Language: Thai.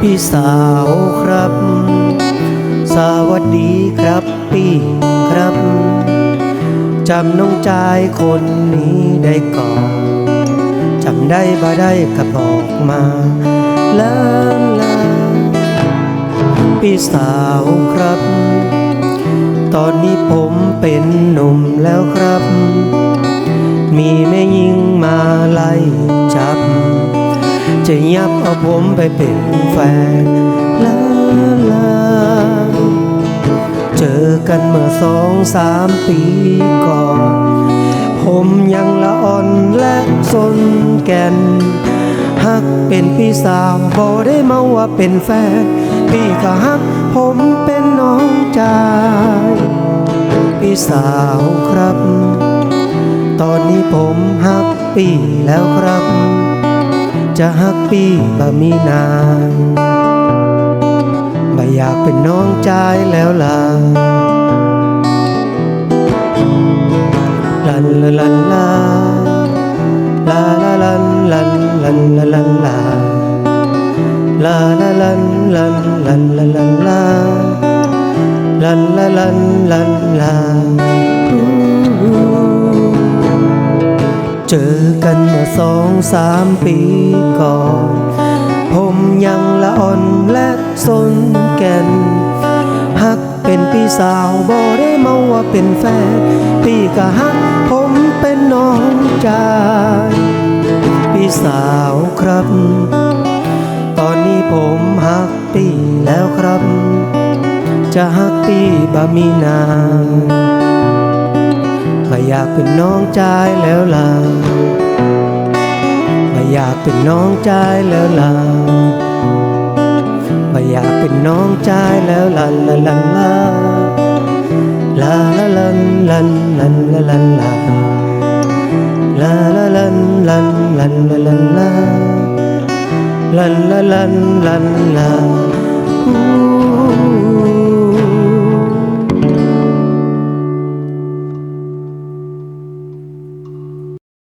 พี่สาวครับ สวัสดีครับพี่ครับจำน้องจายคนนี้ได้ก่อนจำได้บ่ได้ก็บอกมา ลาลาพี่สาวครับ ตอนนี้ผมเป็นหนุ่มแล้วครับ มีแม่ยิงมาไล่จับ จะยับเอาผมไปเป็นแฟนลาลา เจอกันเมื่อสองสามปีก่อน เป็นพี่สาวบอได้เมาว่าเป็นแฟน พี่ก็ฮักผมเป็นน้องชายพี่สาวครับ ตอนนี้ผมฮักพี่แล้วครับ จะฮักพี่บ่มีนานไม่อยากเป็นน้องชายแล้วล่ะ ลาลันลันลันลันลาลันลลันลันลาเจอกันเมื่อสองสามปีก่อน ผมยังละอ่อนและสนแก่นฮักเป็นพี่สาวบ่ได้เมาว่าเป็นแฟน พี่ก็ฮักผมเป็นน้องชายพี่สาวครับ อนนี้ผมฮักพี่แล้วครับ จะฮักพี่บ่มีนานไม่อยากเป็นน้องชายแล้วล่ะไม่อยากเป็นน้องชายแล้วล่ะไม่อยากเป็นน้องชายแล้วลันลันลันลาลาลาลันลันลันลาลันลาลาลาลันลันลันลันลัน la la la la la. Ooh.